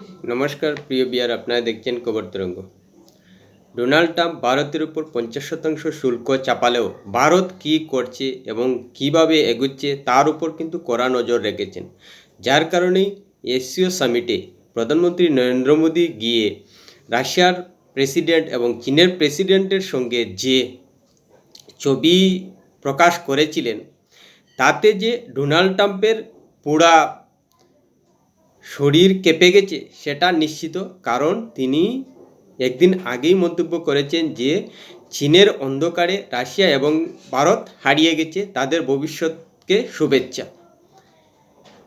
নমস্কার, প্রিয় বিয়ার, আপনারা দেখছেন খবর তরঙ্গ। ডোনাল্ড ট্রাম্প ভারতের উপর পঞ্চাশ শতাংশ শুল্ক চাপালেও ভারত কী করছে এবং কীভাবে এগুচ্ছে তার উপর কিন্তু কড়া নজর রেখেছেন। যার কারণেই এশীয় সামিটে প্রধানমন্ত্রী নরেন্দ্র মোদী গিয়ে রাশিয়ার প্রেসিডেন্ট এবং চীনের প্রেসিডেন্টের সঙ্গে যে ছবি প্রকাশ করেছিলেন, তাতে যে ডোনাল্ড ট্রাম্পের পুরা শরীর কেঁপে গেছে, সেটা নিশ্চিত। কারণ তিনি একদিন আগেই মন্তব্য করেছেন যে, চীনের অন্ধকারে রাশিয়া এবং ভারত হারিয়ে গেছে তাদের ভবিষ্যৎকে শুভেচ্ছা।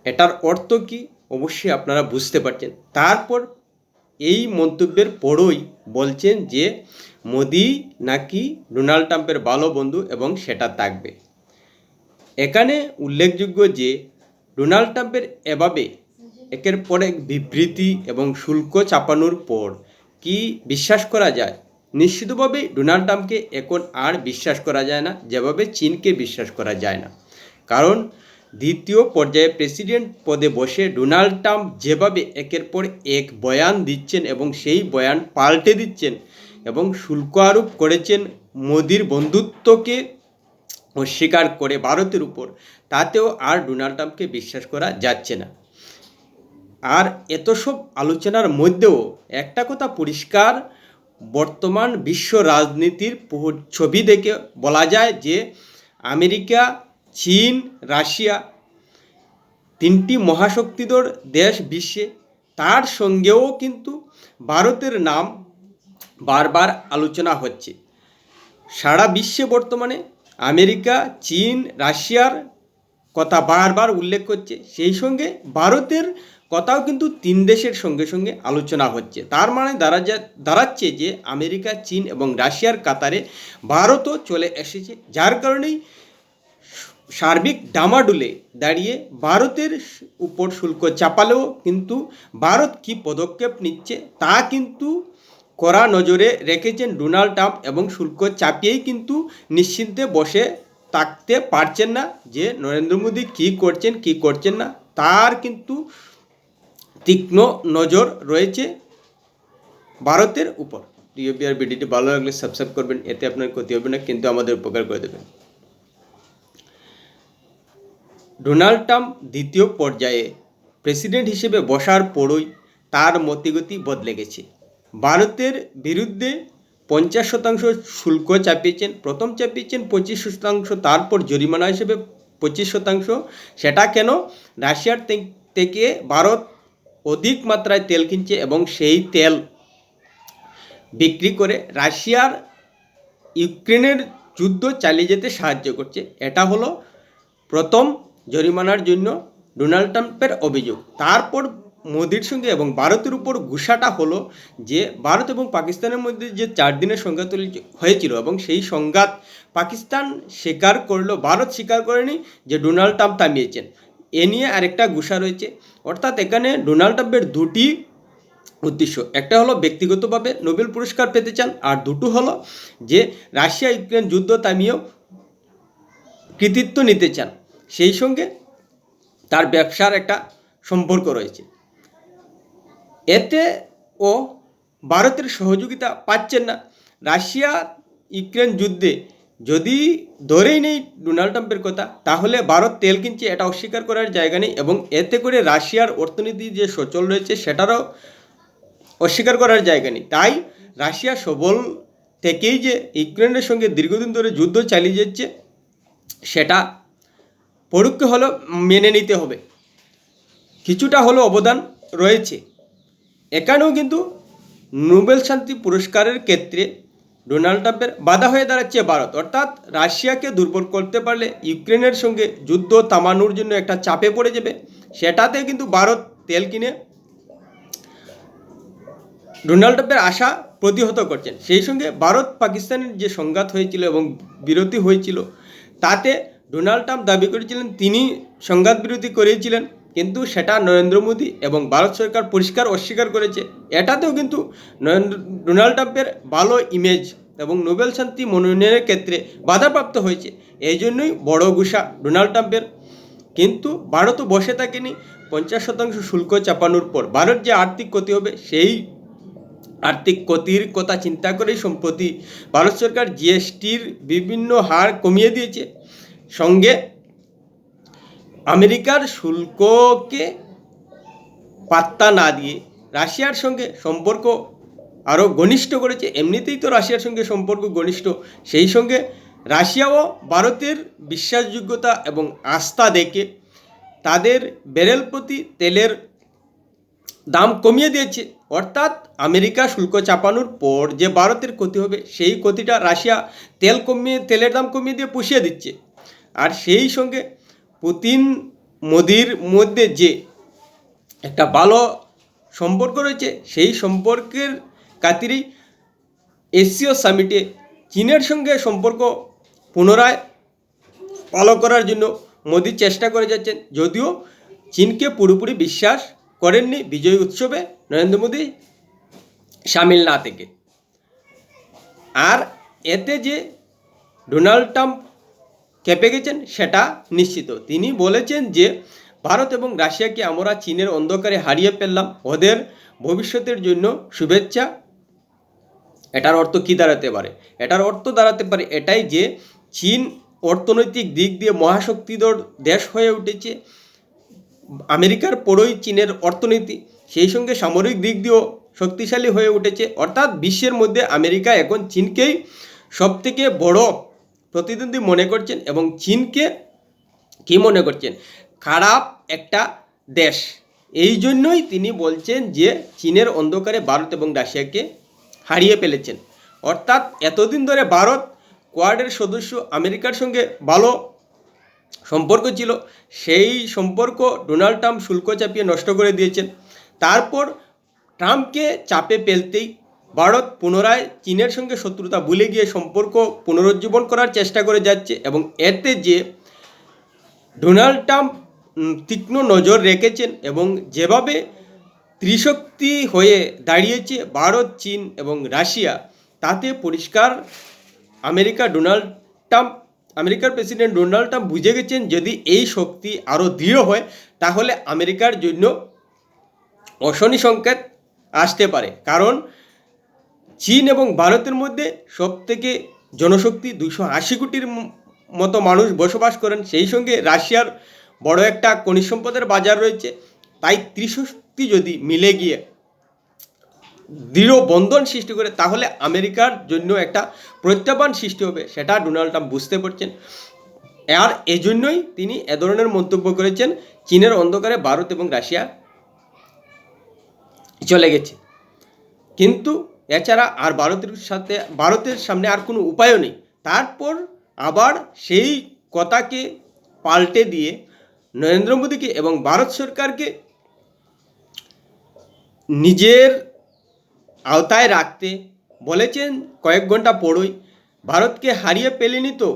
এটার অর্থ কি? অবশ্যই আপনারা বুঝতে পারছেন। তারপর এই মন্তব্যের পরই বলছেন যে, মোদি নাকি ডোনাল্ড ট্রাম্পের ভালো বন্ধু এবং সেটা থাকবে। এখানে উল্লেখযোগ্য যে, ডোনাল্ড ট্রাম্পের এভাবে একের পর এক বিবৃতি এবং শুল্ক চাপানোর পর কি বিশ্বাস করা যায়? নিশ্চিতভাবে ডোনাল্ড ট্রাম্পকে এখন আর বিশ্বাস করা যায় না, যেভাবে চীনকে বিশ্বাস করা যায় না। কারণ দ্বিতীয় পর্যায়ে প্রেসিডেন্ট পদে বসে ডোনাল্ড ট্রাম্প যেভাবে একের পর এক বয়ান দিচ্ছেন এবং সেই বয়ান পাল্টে দিচ্ছেন এবং শুল্ক আরোপ করেছেন মোদির বন্ধুত্বকে অস্বীকার করে ভারতের উপর, তাতেও আর ডোনাল্ড ট্রাম্পকে বিশ্বাস করা যাচ্ছে না। আর এত সব আলোচনার মধ্যেও একটা কথা পরিষ্কার, বর্তমান বিশ্ব রাজনীতির ছবি দেখে বলা যায় যে আমেরিকা, চীন, রাশিয়া তিনটি মহাশক্তিধর দেশ বিশ্বে। তার সঙ্গেও কিন্তু ভারতের নাম বারবার আলোচনা হচ্ছে। সারা বিশ্বে বর্তমানে আমেরিকা, চীন, রাশিয়ার কথা বারবার উল্লেখ করছে। সেই সঙ্গে ভারতের কথাও কিন্তু তিন দেশের সঙ্গে সঙ্গে আলোচনা হচ্ছে। তার মানে দাঁড়া দাঁড়াচ্ছে যে আমেরিকা, চীন এবং রাশিয়ার কাতারে ভারতও চলে এসেছে, যার কারণেই সার্বিক ডামাডুলে দাঁড়িয়ে ভারতের উপর শুল্ক চাপালেও কিন্তু ভারত কি পদক্ষেপ নিচ্ছে তা কিন্তু কড়া নজরে রেখেছেন ডোনাল্ড ট্রাম্প এবং শুল্ক চাপিয়েই কিন্তু নিশ্চিন্তে বসে থাকতে পারছেন না যে নরেন্দ্র মোদী কী করছেন কী করছেন না, তার কিন্তু তীক্ষ্ণ নজর রয়েছে ভারতের উপর। বিয়ার ভিডিওটি ভালো লাগলে সাবস্ক্রাইব করবেন, এতে আপনার ক্ষতি হবে না, কিন্তু আমাদের উপকার করে দেবেন। ডোনাল্ড ট্রাম্প দ্বিতীয় পর্যায়ে প্রেসিডেন্ট হিসেবে বসার পরই তার মতিগতি বদলে গেছে। ভারতের বিরুদ্ধে পঞ্চাশ শতাংশ শুল্ক চাপিয়েছেন, প্রথম চাপিয়েছেন পঁচিশ শতাংশ, তারপর জরিমানা হিসেবে পঁচিশ শতাংশ। সেটা কেন? রাশিয়ার থেকে ভারত অধিক মাত্রায় তেল কিনছে এবং সেই তেল বিক্রি করে রাশিয়ার ইউক্রেনের যুদ্ধ চালিয়ে যেতে সাহায্য করছে। এটা হলো প্রথম জরিমানার জন্য ডোনাল্ড ট্রাম্পের অভিযোগ। তারপর মোদির সঙ্গে এবং ভারতের উপর গুসাটা হলো যে, ভারত এবং পাকিস্তানের মধ্যে যে চার দিনের সংঘাত হয়েছিল এবং সেই সংঘাত পাকিস্তান স্বীকার করল, ভারত স্বীকার করেনি যে ডোনাল্ড ট্রাম্প থামিয়েছেন। এ নিয়ে আরেকটা গুসা রয়েছে। অর্থাৎ এখানে ডোনাল্ড ট্রাম্পের দুটি উদ্দেশ্য। একটা হলো ব্যক্তিগতভাবে নোবেল পুরস্কার পেতে চান, আর দুটো হলো যে রাশিয়া ইউক্রেন যুদ্ধ থামিয়েও কৃতিত্ব নিতে চান। সেই সঙ্গে তার ব্যবসার একটা সম্পর্ক রয়েছে। এতে ও ভারতের সহযোগিতা পাচ্ছেন না। রাশিয়া ইউক্রেন যুদ্ধে যদি ধরেই নেই ডোনাল্ড ট্রাম্পের কথা, তাহলে ভারত তেল কিনছে এটা অস্বীকার করার জায়গা নেই এবং এতে করে রাশিয়ার অর্থনীতি যে সচল রয়েছে সেটারও অস্বীকার করার জায়গা নেই। তাই রাশিয়া সবল থেকেই যে ইউক্রেনের সঙ্গে দীর্ঘদিন ধরে যুদ্ধ চালিয়ে যাচ্ছে, সেটা পরোক্ষ হলো মেনে নিতে হবে। কিছুটা হলো অবদান রয়েছে। এখানেও কিন্তু নোবেল শান্তি পুরস্কারের ক্ষেত্রে ডোনাল্ড ট্রাম্পের বাধা হয়ে দাঁড়াচ্ছে ভারত। অর্থাৎ রাশিয়াকে দুর্বল করতে পারলে ইউক্রেনের সঙ্গে যুদ্ধ থামানোর জন্য একটা চাপে পড়ে যাবে। সেটাতে কিন্তু ভারত তেল কিনে ডোনাল্ড ট্রাম্পের আশা প্রতিহত করছেন। সেই সঙ্গে ভারত পাকিস্তানের যে সংঘাত হয়েছিল এবং বিরতি হয়েছিল, তাতে ডোনাল্ড ট্রাম্প দাবি করেছিলেন, তিনি সংঘাত বিরতি করেছিলেন। কিন্তু সেটা নরেন্দ্র মোদী এবং ভারত সরকার পরিষ্কার অস্বীকার করেছে। এটাতেও কিন্তু নরেন্দ্র, ডোনাল্ড ট্রাম্পের ভালো ইমেজ এবং নোবেল শান্তি মনোনয়নের ক্ষেত্রে বাধাপ্রাপ্ত হয়েছে। এই জন্যই বড় গুসা ডোনাল্ড ট্রাম্পের। কিন্তু ভারতও বসে থাকেনি। পঞ্চাশ শতাংশ শুল্ক চাপানোর পর ভারত যে আর্থিক ক্ষতি হবে, সেই আর্থিক ক্ষতির কথা চিন্তা করেই সম্প্রতি ভারত সরকার জিএসটির বিভিন্ন হার কমিয়ে দিয়েছে। সঙ্গে আমেরিকার শুল্ককে পাত্তা না দিয়ে রাশিয়ার সঙ্গে সম্পর্ক আরও ঘনিষ্ঠ করেছে, এমনিতেই তো রাশিয়ার সঙ্গে সম্পর্ক ঘনিষ্ঠ। সেই সঙ্গে রাশিয়াও ভারতের বিশ্বাসযোগ্যতা এবং আস্থা দেখে তাদের বেরেল প্রতি তেলের দাম কমিয়ে দিয়েছে। অর্থাৎ আমেরিকা শুল্ক চাপানোর পর যে ভারতের ক্ষতি হবে, সেই ক্ষতিটা রাশিয়া তেল কমিয়ে, তেলের দাম কমিয়ে দিয়ে পুষিয়ে দিচ্ছে। আর সেই সঙ্গে পুতিন মোদির মধ্যে যে একটা ভালো সম্পর্ক রয়েছে, সেই সম্পর্কের খাতিরেই এশীয় সামিটে চীনের সঙ্গে সম্পর্ক পুনরায় ভালো করার জন্য মোদি চেষ্টা করে যাচ্ছেন। যদিও চীনকে পুরোপুরি বিশ্বাস করেননি বিজয় উৎসবে নরেন্দ্র মোদী সামিল না থেকে। আর এতে যে ডোনাল্ড ট্রাম্প খেপে গেছেন? সেটা নিশ্চিত। তিনি বলেছেন যে, ভারত এবং রাশিয়াকে আমরা চীনের অন্ধকারে হারিয়ে ফেললাম। ওদের ভবিষ্যতের জন্য শুভেচ্ছা। এটার অর্থ কী দাঁড়াতে পারে? এটার অর্থ দাঁড়াতে পারে এটাই যে, চীন অর্থনৈতিক দিক দিয়ে মহাশক্তিধর দেশ হয়ে উঠেছে। আমেরিকার পরই চীনের অর্থনীতি সেই সঙ্গে সামরিক দিক দিয়েও শক্তিশালী হয়ে উঠেছে। অর্থাৎ বিশ্বের মধ্যে আমেরিকা এখন চীনকেই সবথেকে বড় প্রতিদ্বন্দ্বী মনে করছেন এবং চীনকে কি মনে করছেন? খারাপ একটা দেশ। এই জন্যই তিনি বলছেন যে চীনের অন্ধকারে ভারত এবং রাশিয়াকে হারিয়ে ফেলেছেন। অর্থাৎ এতদিন ধরে ভারত কোয়াডের সদস্য আমেরিকার সঙ্গে ভালো সম্পর্ক ছিল। সেই সম্পর্ক ডোনাল্ড ট্রাম্প শুল্ক চাপিয়ে নষ্ট করে দিয়েছেন। তারপর ট্রাম্পকে চাপে ফেলতেই ভারত পুনরায় চীনের সঙ্গে শত্রুতা ভুলে গিয়ে সম্পর্ক পুনরুজ্জীবন করার চেষ্টা করে যাচ্ছে এবং এতে যে ডোনাল্ড ট্রাম্প তীক্ষ্ণ নজর রেখেছেন এবং যেভাবে ত্রিশক্তি হয়ে দাঁড়িয়েছে ভারত, চীন এবং রাশিয়া, তাতে পরিষ্কার আমেরিকা ডোনাল্ড ট্রাম্প, আমেরিকার প্রেসিডেন্ট ডোনাল্ড ট্রাম্প বুঝে গেছেন যদি এই শক্তি আরও দৃঢ় হয়, তাহলে আমেরিকার জন্য অশনি সংকেত আসতে পারে। কারণ চীন এবং ভারতের মধ্যে সব থেকে জনশক্তি দুশো আশি কোটির মতো মানুষ বসবাস করেন, সেই সঙ্গে রাশিয়ার বড় একটা খনিজ সম্পদের বাজার রয়েছে। তাই ত্রিশক্তি যদি মিলে গিয়ে দৃঢ় বন্ধন সৃষ্টি করে, তাহলে আমেরিকার জন্য একটা প্রত্যাহ্বান সৃষ্টি হবে, সেটা ডোনাল্ড ট্রাম্প বুঝতে পারছেন। আর এজন্যই তিনি এ ধরনের মন্তব্য করেছেন, চীনের অন্ধকারে ভারত এবং রাশিয়া চলে গেছে। কিন্তু এছাড়া আর ভারতের সাথে, ভারতের সামনে আর কোনো উপায়ও নেই। তারপর আবার সেই কথাকে পাল্টে দিয়ে নরেন্দ্র মোদীকে এবং ভারত সরকারকে নিজের আওতায় রাখতে বলেছেন কয়েক ঘণ্টা পরই। ভারতকে হারিয়ে পেলেনি তো?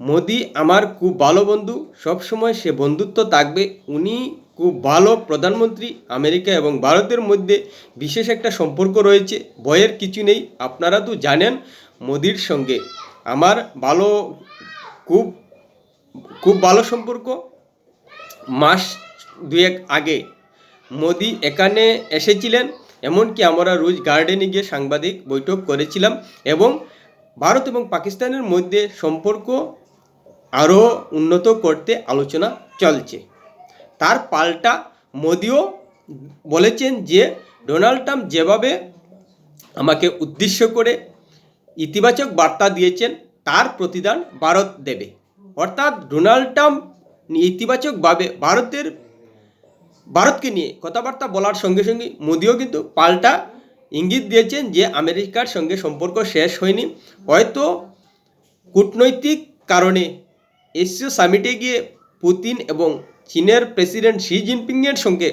মোদি আমার খুব ভালো বন্ধু, সবসময় সে বন্ধুত্ব থাকবে, উনি খুব ভালো প্রধানমন্ত্রী আমেরিকা এবং ভারতের মধ্যে বিশেষ একটা সম্পর্ক রয়েছে। ভয়ের কিছু নেই, আপনারা তো জানেন মোদির সঙ্গে। আমার ভালো, খুব খুব ভালো সম্পর্ক। মাস দুয়েক আগে মোদি এখানে এসেছিলেন, এমনকি আমরা রোজ গার্ডেনে গিয়ে সাংবাদিক বৈঠক করেছিলাম এবং ভারত এবং পাকিস্তানের মধ্যে সম্পর্ক আরও উন্নত করতে আলোচনা চলছে। তার পাল্টা মোদিও বলেছেন যে ডোনাল্ড ট্রাম্প যেভাবে আমাকে উদ্দেশ্য করে ইতিবাচক বার্তা দিয়েছেন, তার প্রতিদান ভারত দেবে। অর্থাৎ ডোনাল্ড ট্রাম্প ইতিবাচকভাবে ভারতের, ভারতকে নিয়ে কথাবার্তা বলার সঙ্গে সঙ্গে মোদিও কিন্তু পাল্টা ইঙ্গিত দিয়েছেন যে আমেরিকার সঙ্গে সম্পর্ক শেষ হয়নি। হয়তো কূটনৈতিক কারণে এশীয় সামিটে গিয়ে পুতিন এবং চীনের প্রেসিডেন্ট শি জিনপিংয়ের সঙ্গে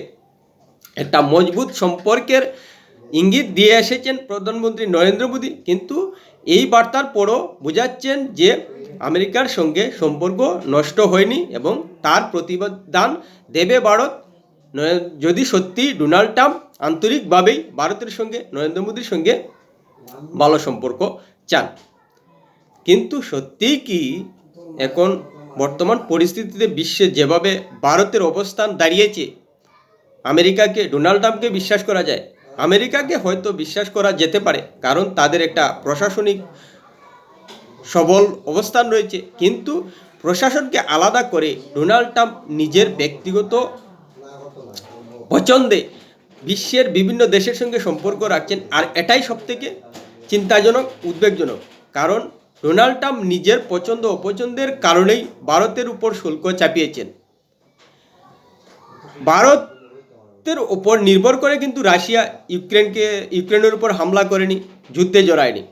একটা মজবুত সম্পর্কের ইঙ্গিত দিয়ে এসেছেন প্রধানমন্ত্রী নরেন্দ্র মোদী। কিন্তু এই বার্তার পরও বোঝাচ্ছেন যে আমেরিকার সঙ্গে সম্পর্ক নষ্ট হয়নি এবং তার প্রতিদান দেবে ভারত। যদি সত্যি ডোনাল্ড ট্রাম্প আন্তরিকভাবেই ভারতের সঙ্গে, নরেন্দ্র মোদীর সঙ্গে ভালো সম্পর্ক চান। কিন্তু সত্যিই কি এখন বর্তমান পরিস্থিতিতে বিশ্বে যেভাবে ভারতের অবস্থান দাঁড়িয়েছে, আমেরিকাকে, ডোনাল্ড ট্রাম্পকে বিশ্বাস করা যায়। আমেরিকাকে হয়তো বিশ্বাস করা যেতে পারে, কারণ তাদের একটা প্রশাসনিক সবল অবস্থান রয়েছে। কিন্তু প্রশাসনকে আলাদা করে ডোনাল্ড ট্রাম্প নিজের ব্যক্তিগত পছন্দে বিশ্বের বিভিন্ন দেশের সঙ্গে সম্পর্ক রাখছেন, আর এটাই সবথেকে চিন্তাজনক, উদ্বেগজনক। কারণ ডোনাল্ড ট্রাম্প নিজের পছন্দ অপছন্দের কারণেই ভারতের উপর শুল্ক চাপিয়েছেন। ভারতের উপর নির্ভর করে কিন্তু রাশিয়া ইউক্রেনকে, ইউক্রেনের উপর হামলা করেনি, যুদ্ধে জড়ায়নি।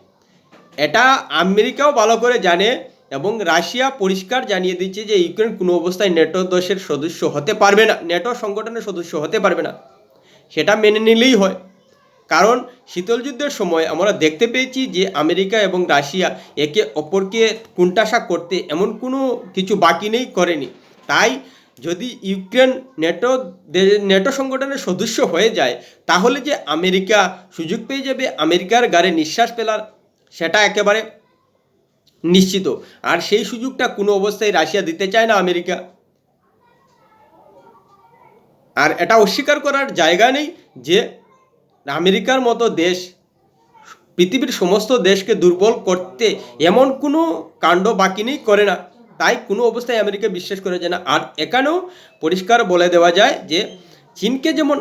এটা আমেরিকাও ভালো করে জানে এবং রাশিয়া পরিষ্কার জানিয়ে দিচ্ছে যে ইউক্রেন কোনো অবস্থায় নেটো দেশের সদস্য হতে পারবে না, নেটো সংগঠনের সদস্য হতে পারবে না। সেটা মেনে নিলেই হয়। কারণ শীতল যুদ্ধের সময় আমরা দেখতে পেয়েছি যে আমেরিকা এবং রাশিয়া একে অপরকে কুণ্ঠাসা করতে এমন কোনো কিছু বাকি নেই করেনি। তাই যদি ইউক্রেন নেটো নেটো সংগঠনের সদস্য হয়ে যায়, তাহলে যে আমেরিকা সুযোগ পেয়ে যাবে, আমেরিকার গাড়ে নিঃশ্বাস ফেলার, সেটা একেবারে নিশ্চিত। আর সেই সুযোগটা কোনো অবস্থায় রাশিয়া দিতে চায় না আমেরিকা। আর এটা অস্বীকার করার জায়গা নেই যে আমেরিকার মতো দেশ, পৃথিবীর সমস্ত দেশকে দুর্বল করতে এমন কোনো কাণ্ড বাকি নেই, করে না। তাই কোনো অবস্থায় আমেরিকা বিশ্বাস করে যায় না। আর এখানেও পরিষ্কার বলে দেওয়া যায় যে, চীনকে যেমন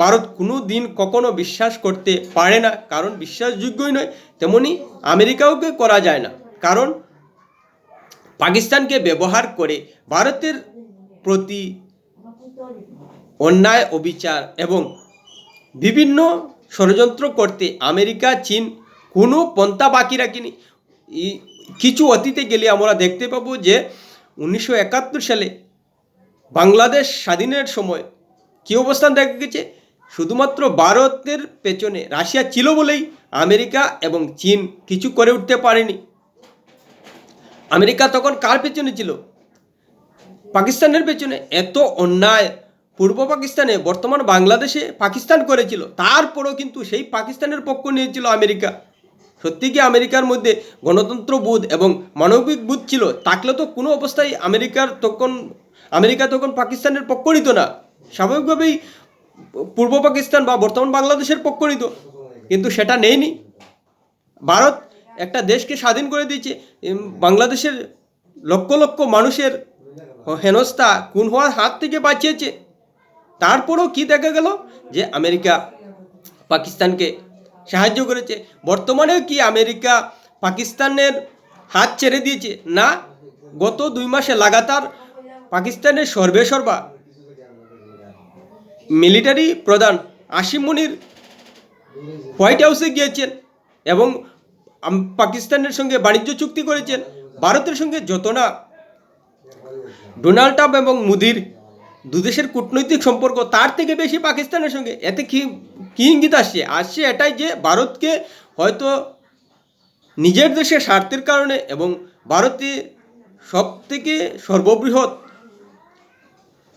ভারত কোনো দিন কখনো বিশ্বাস করতে পারে না, কারণ বিশ্বাসযোগ্যই নয়, তেমনি আমেরিকাওকে করা যায় না। কারণ পাকিস্তানকে ব্যবহার করে ভারতের প্রতি অন্যায়, অবিচার এবং বিভিন্ন ষড়যন্ত্র করতে আমেরিকা, চীন, কোনো পন্থা বাকি রাখেনি কিছু অতীতে গেলে আমরা দেখতে পাবো যে উনিশশো একাত্তর সালে বাংলাদেশ স্বাধীনের সময় কী অবস্থান দেখা গেছে? শুধুমাত্র ভারতের পেছনে রাশিয়া ছিল বলেই আমেরিকা এবং চীন কিছু করে উঠতে পারেনি। আমেরিকা তখন কার পেছনে ছিল? পাকিস্তানের পেছনে। এত অন্যায় পূর্ব পাকিস্তানে, বর্তমান বাংলাদেশে পাকিস্তান করেছিল। তারপরও কিন্তু সেই পাকিস্তানের পক্ষ নিয়েছিল আমেরিকা। সত্যি কি আমেরিকার মধ্যে গণতন্ত্র বোধ এবং মানবিক বোধ ছিল? থাকলে তো কোনো অবস্থায় আমেরিকার তখন, আমেরিকা তখন পাকিস্তানের পক্ষ নিত না। স্বাভাবিকভাবেই পূর্ব পাকিস্তান বা বর্তমান বাংলাদেশের পক্ষ নিত। কিন্তু সেটা নেয়নি। ভারত একটা দেশকে স্বাধীন করে দিয়েছে। বাংলাদেশের লক্ষ লক্ষ মানুষের হেনস্থা, খুন হওয়ার হাত থেকে বাঁচিয়েছে। তারপরেও কি দেখা গেল? যে আমেরিকা পাকিস্তানকে সাহায্য করেছে। বর্তমানেও কি আমেরিকা পাকিস্তানের হাত ছেড়ে দিয়েছে? না, গত দুই মাসে লাগাতার পাকিস্তানের সর্বে সর্বা মিলিটারি প্রধান আসিম মুনির হোয়াইট হাউসে গিয়েছেন এবং পাকিস্তানের সঙ্গে বাণিজ্য চুক্তি করেছেন। ভারতের সঙ্গে যত না ডোনাল্ড ট্রাম্প এবং মোদির দুদেশের কূটনৈতিক সম্পর্ক তার থেকে বেশি পাকিস্তানের সঙ্গে। এতে কি কি ইঙ্গিত আসছে? আসছে এটাই যে ভারতকে হয়তো নিজের দেশের স্বার্থের কারণে এবং ভারতে সব থেকে সর্ববৃহৎ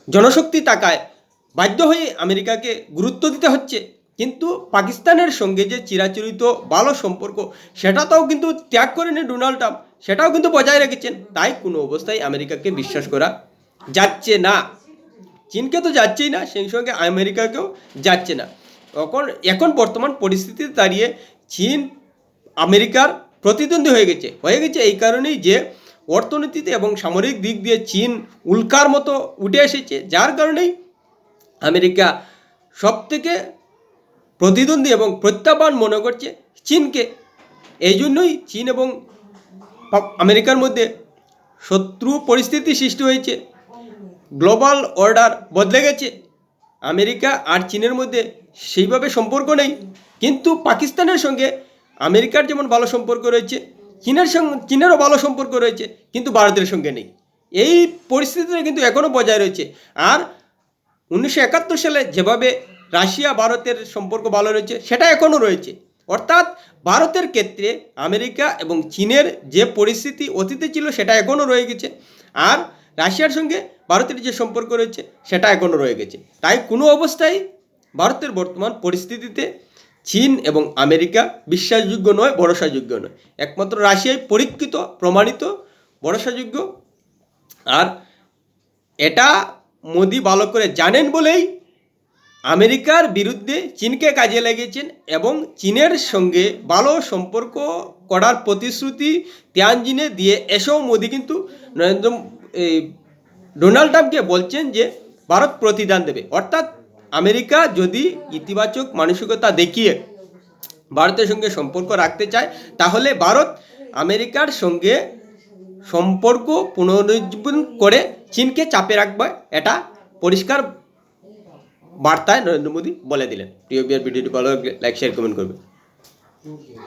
জনশক্তি তাকায় বাধ্য হয়ে আমেরিকাকে গুরুত্ব দিতে হচ্ছে। কিন্তু পাকিস্তানের সঙ্গে যে চিরাচরিত ভালো সম্পর্ক, সেটাতেও কিন্তু ত্যাগ করেনি ডোনাল্ড ট্রাম্প। সেটাও কিন্তু বজায় রেখেছেন। তাই কোনো অবস্থায় আমেরিকাকে বিশ্বাস করা যাচ্ছে না। চীনকে তো যাচ্ছেই না, সেই সঙ্গে আমেরিকাকেও যাচ্ছে না। তখন, এখন বর্তমান পরিস্থিতিতে দাঁড়িয়ে চীন, আমেরিকার প্রতিদ্বন্দ্বী হয়ে গেছে। হয়ে গেছে এই কারণেই যে অর্থনীতিতে এবং সামরিক দিক দিয়ে চীন উল্কার মতো উঠে এসেছে, যার কারণেই আমেরিকা সব থেকে প্রতিদ্বন্দ্বী এবং প্রত্যাহ্বান মনে করছে চীনকে। এই জন্যই চীন এবং আমেরিকার মধ্যে শত্রু পরিস্থিতি সৃষ্টি হয়েছে। গ্লোবাল অর্ডার বদলে গেছে। আমেরিকা আর চীনের মধ্যে সেইভাবে সম্পর্ক নেই। কিন্তু পাকিস্তানের সঙ্গে আমেরিকার যেমন ভালো সম্পর্ক রয়েছে, চীনের সঙ্গে চীনেরও ভালো সম্পর্ক রয়েছে, কিন্তু ভারতের সঙ্গে নেই। এই পরিস্থিতিটা কিন্তু এখনও বজায় রয়েছে। আর উনিশশো একাত্তর সালে যেভাবে রাশিয়া, ভারতের সম্পর্ক ভালো রয়েছে, সেটা এখনও রয়েছে। অর্থাৎ ভারতের ক্ষেত্রে আমেরিকা এবং চীনের যে পরিস্থিতি অতীতে ছিল, সেটা এখনও রয়ে গেছে। আর রাশিয়ার সঙ্গে ভারতের যে সম্পর্ক রয়েছে, সেটা এখনও রয়ে গেছে। তাই কোনো অবস্থায় ভারতের বর্তমান পরিস্থিতিতে চীন এবং আমেরিকা বিশ্বাসযোগ্য নয়, ভরসাযোগ্য নয়। একমাত্র রাশিয়ায় পরীক্ষিত, প্রমাণিত, ভরসাযোগ্য। আর এটা মোদি ভালো করে জানেন বলেই আমেরিকার বিরুদ্ধে চীনকে কাজে লাগিয়েছেন এবং চীনের সঙ্গে ভালো সম্পর্ক করার প্রতিশ্রুতি তিয়ানজিনে দিয়ে এসেও মোদি কিন্তু নরেন্দ্র ডোনাল্ড ট্রাম্পকে বলছেন যে ভারত প্রতিদান দেবে। অর্থাৎ আমেরিকা যদি ইতিবাচক মানসিকতা দেখিয়ে ভারতের সঙ্গে সম্পর্ক রাখতে চায়, তাহলে ভারত আমেরিকার সঙ্গে সম্পর্ক পুনরুজ্জীবন করে চীনকে চাপে রাখবে। এটা পরিষ্কার বার্তায় নরেন্দ্র মোদী বলে দিলেন। প্রিয় বিয়ার ভিডিওটি ভালো লাইক শেয়ার কমেন্ট করবে